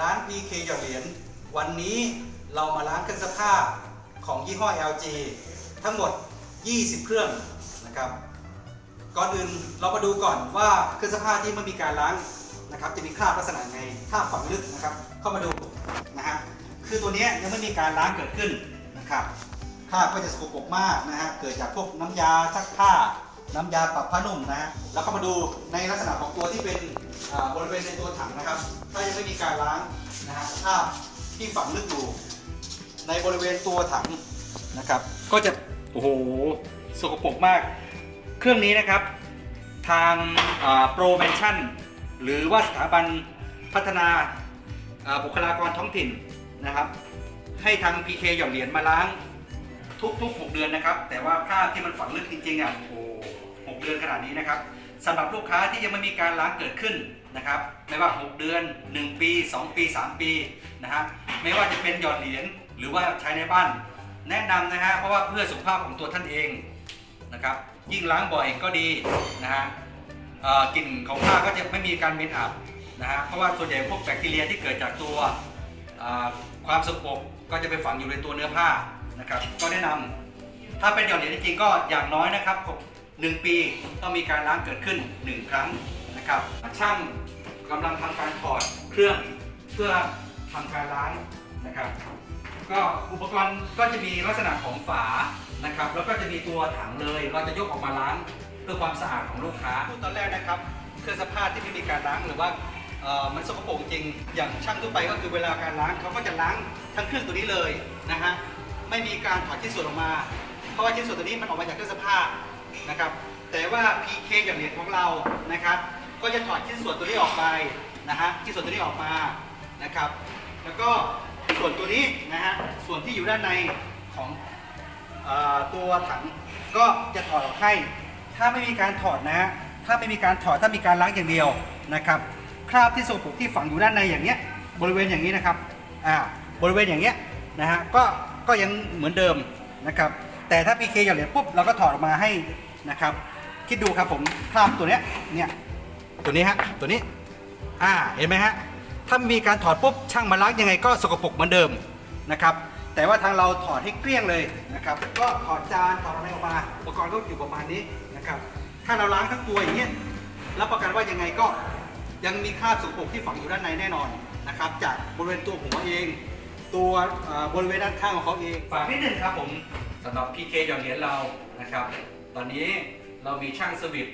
ร้าน PK หยอดเหรียญวันนี้เรามาล้างเครื่องซักผ้าของยี่ห้อ LG ทั้งหมด 20 เครื่องนะครับ ก่อนอื่นเรามาดูก่อนว่าเครื่องซักผ้าที่ไม่มีการล้างนะครับ จะมีคราบลักษณะไงคราบฝังลึกนะครับ เข้ามาดูนะฮะคือตัวนี้ยังไม่มีการล้างเกิดขึ้นนะครับคราบก็จะสกปรกมากนะฮะเกิดจากพวกน้ำยาซักผ้า น้ำยาปรับผ้านุ่มนะแล้วก็มาดูในลักษณะของตัวที่เป็นบริเวณในตัวถังนะครับ ถ้ายังไม่มีการล้างนะฮะคราที่ฝังลึกอยู่ในบริเวณตัวถังนะครับ ก็จะโอ้โหสกปรกมาก เครื่องนี้นะครับ ทางโปรเมนชั่นหรือว่าสถาบันพัฒนาบุคลากรท้องถิ่นนะครับ ให้ทาง PK หย่อนเหรียญมาล้างทุกๆ 6 เดือนนะครับ แต่ว่าค่าที่มันฝังลึกจริงๆอะโอ้โห หกเดือนขนาดนี้นะครับสำหรับลูกค้าที่ยังไม่มีการล้างเกิดขึ้นนะครับไม่ว่า 6 เดือน 1 ปี 2 ปี 3 ปีนะฮะไม่ว่าจะเป็นหย่อนเหรียญหรือว่าใช้ในบ้าน แนะนำนะฮะเพราะว่าเพื่อสุขภาพของตัวท่านเองนะครับยิ่งล้างบ่อยก็ดีนะฮะกลิ่นของผ้าก็จะไม่มีการเหม็นอับนะฮะเพราะว่าส่วนใหญ่พวกแบคทีเรียที่เกิดจากตัวความสกปรกก็จะไปฝังอยู่ในตัวเนื้อผ้านะครับก็แนะนำถ้าเป็นหย่อนเหรียญจริงๆก็อย่างน้อยนะครับ หนึ่งปีต้องมีการล้างเกิดขึ้น 1 ครั้งนะครับช่างกำลังทำการถอดเครื่องเพื่อทำการล้างนะครับก็อุปกรณ์ก็จะมีลักษณะของฝานะครับ แล้วก็จะมีตัวถังเลยเราจะยกออกมาล้างเพื่อความสะอาดของลูกค้าพูดตอนแรกนะครับเครื่องซักผ้าที่ไม่มีการล้างหรือว่ามันสกปรกจริง อย่างช่างทั่วไปก็คือเวลาการล้างเขาก็จะล้างทั้งเครื่องตัวนี้เลยนะฮะไม่มีการถอดชิ้นส่วนออกมา เพราะว่าชิ้นส่วนตัวนี้มันออกมาจากเครื่องซักผ้า นะครับ แต่ว่า PK อย่างเหรียญของเรานะครับ ก็จะถอดชิ้นส่วนตัวนี้ออกไปนะฮะชิ้นส่วนตัวนี้ออกมานะครับ แล้วก็ส่วนตัวนี้นะฮะส่วนที่อยู่ด้านในของอตัวถังก็จะถอดออกให้ ถ้าไม่มีการถอดนะฮะถ้าไม่มีการถอดถ้ามีการล้างอย่างเดียวนะครับคราบที่สกปรกที่ฝังอยู่ด้านในอย่างเงี้ยบริเวณอย่างนี้นะครับอ่าบริเวณอย่างเงี้ยนะฮะก็ก็ยังเหมือนเดิมนะครับแต่ถ้า PK อย่างเหรียญปุ๊บเราก็ถอดออกมาให้ นะครับ คิดดูครับผมคราบตัวเนี้ยเนี่ยตัวนี้ฮะตัวนี้อ่าเห็นไหมฮะถ้ามีการถอดปุ๊บช่างมาล้างยังไงก็สกปรกเหมือนเดิมนะครับ แต่ว่าทางเราถอดให้เกลี้ยงเลยนะครับ ก็ถอดจานถอดอะไรออกมาอุปกรณ์ก็อยู่ประมาณนี้นะครับ ถ้าเราล้างทั้งตัวอย่างเงี้ยรับประกันว่ายังไงก็ยังมีคราบสกปรกที่ฝังอยู่ด้านในแน่นอนนะครับ จากบริเวณตัวหัวเอง ตัวบริเวณด้านข้างของเขาเองฝากนิดนึงครับผมสำหรับ PK หย่อนเหรียญเรานะครับ ตอนนี้เรามีช่างสวิต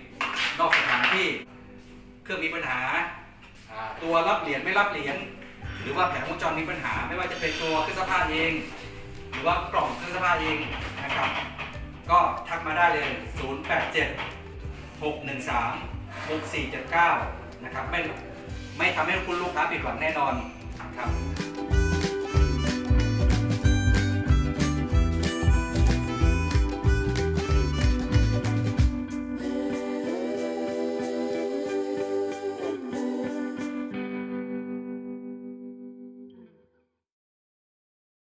นอกสถานที่ เครื่องมีปัญหาอ่าตัวรับเหรียญไม่รับเหรียญหรือว่าแผงวงจรมีปัญหา ไม่ว่าจะเป็นตัวเครื่องซักผ้าเอง หรือว่ากล่องเครื่องซักผ้าเองนะครับ ก็ทักมาได้เลย 087 613 6479 นะครับไม่ไม่ทำให้คุณลูกค้าผิดหวังแน่นอนครับ